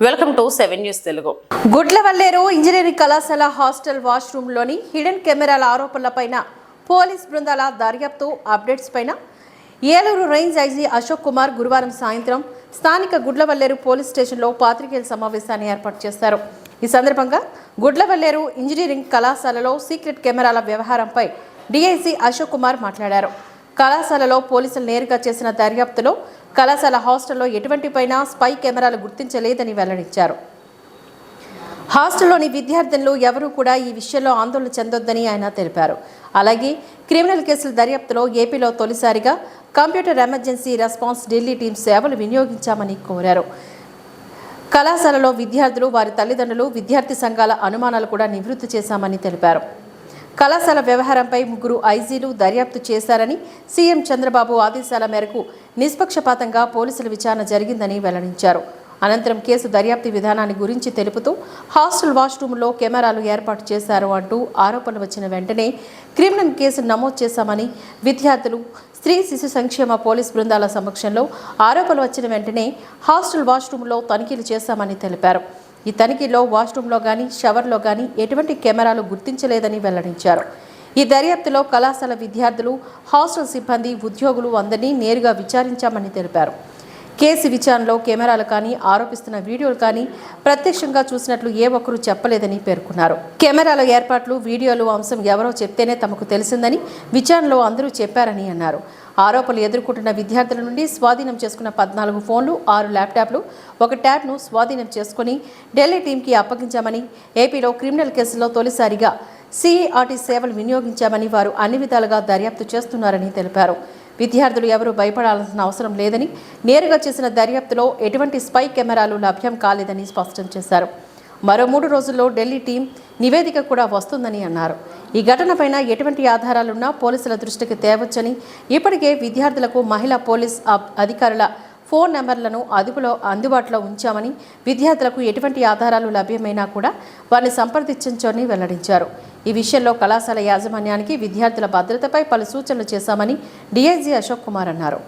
Welcome to seven news Telugu. Gudlavalleru engineering కళాశాల hostel వాష్రూమ్లోని hidden కెమెరాల ఆరోపణలపైన పోలీస్ బృందాల దర్యాప్తు అప్డేట్స్ పైన ఏలూరు రేంజ్ ఐజీ అశోక్ కుమార్ గురువారం సాయంత్రం స్థానిక గుడ్లవల్లేరు పోలీస్ స్టేషన్లో పాత్రికేయుల సమావేశాన్ని ఏర్పాటు చేశారు. ఈ సందర్భంగా గుడ్లవల్లేరు ఇంజనీరింగ్ కళాశాలలో సీక్రెట్ కెమెరాల వ్యవహారంపై డీఐజీ అశోక్ కుమార్ మాట్లాడారు. కళాశాలలో పోలీసులు నేరుగా చేసిన దర్యాప్తులో కళాశాల హాస్టల్లో ఎటువంటిపైనా స్పై కెమెరాలు గుర్తించలేదని వెల్లడించారు. హాస్టల్లోని విద్యార్థినులు ఎవరూ కూడా ఈ విషయంలో ఆందోళన చెందొద్దని ఆయన తెలిపారు. అలాగే క్రిమినల్ కేసుల దర్యాప్తులో ఏపీలో తొలిసారిగా computer emergency response Delhi team సేవలు వినియోగించామని కోరారు. కళాశాలలో విద్యార్థులు వారి తల్లిదండ్రులు విద్యార్థి సంఘాల అనుమానాలు కూడా నివృత్తి చేశామని తెలిపారు. కళాశాల వ్యవహారంపై ముగ్గురు ఐజీలు దర్యాప్తు చేశారని సీఎం చంద్రబాబు ఆదేశాల మేరకు నిష్పక్షపాతంగా పోలీసుల విచారణ జరిగిందని వెల్లడించారు. అనంతరం కేసు దర్యాప్తు విధానాన్ని గురించి తెలుపుతూ హాస్టల్ వాష్రూమ్లో కెమెరాలు ఏర్పాటు చేశారు అంటూ ఆరోపణలు వచ్చిన వెంటనే క్రిమినల్ కేసు నమోదు చేశామని విద్యార్థులు స్త్రీ శిశు సంక్షేమ పోలీస్ బృందాల సమక్షంలో ఆరోపణలు వచ్చిన వెంటనే హాస్టల్ వాష్రూమ్లో తనిఖీలు చేశామని తెలిపారు. ఈ తనిఖీలో వాష్రూమ్లో కానీ షవర్లో కానీ ఎటువంటి కెమెరాలు గుర్తించలేదని వెల్లడించారు. ఈ దర్యాప్తులో కళాశాల విద్యార్థులు హాస్టల్ సిబ్బంది ఉద్యోగులు అందరినీ నేరుగా విచారించామని తెలిపారు. కేసు విచారణలో కెమెరాలు కానీ ఆరోపిస్తున్న వీడియోలు కానీ ప్రత్యక్షంగా చూసినట్లు ఏ ఒక్కరూ చెప్పలేదని పేర్కొన్నారు. కెమెరాల ఏర్పాట్లు వీడియోలు అంశం ఎవరో చెప్తేనే తమకు తెలిసిందని విచారణలో అందరూ చెప్పారని అన్నారు. ఆరోపణలు ఎదుర్కొంటున్న విద్యార్థుల నుండి స్వాధీనం చేసుకున్న పద్నాలుగు ఫోన్లు ఆరు ల్యాప్టాప్లు ఒక ట్యాబ్ను స్వాధీనం చేసుకుని ఢిల్లీ టీంకి అప్పగించామని ఏపీలో క్రిమినల్ కేసులో తొలిసారిగా సిఈఆర్టీ సేవలు వినియోగించామని వారు అన్ని విధాలుగా దర్యాప్తు చేస్తున్నారని తెలిపారు. విద్యార్థులు ఎవరూ భయపడాల్సిన అవసరం లేదని నేరుగా చేసిన దర్యాప్తులో ఎటువంటి స్పై కెమెరాలు లభ్యం కాలేదని స్పష్టం చేశారు. మరో మూడు రోజుల్లో ఢిల్లీ టీం నివేదిక కూడా వస్తుందని అన్నారు. ఈ ఘటనపైన ఎటువంటి ఆధారాలున్నా పోలీసుల దృష్టికి తేవచ్చని ఇప్పటికే విద్యార్థులకు మహిళా పోలీస్ అధికారుల ఫోన్ నెంబర్లను అదుపులో అందుబాటులో ఉంచామని విద్యార్థులకు ఎటువంటి ఆధారాలు లభ్యమైనా కూడా వారిని సంప్రదించని వెల్లడించారు. ఈ విషయంలో కళాశాల యాజమాన్యానికి విద్యార్థుల భద్రతపై పలు సూచనలు చేశామని డీఐజీ అశోక్ కుమార్ అన్నారు.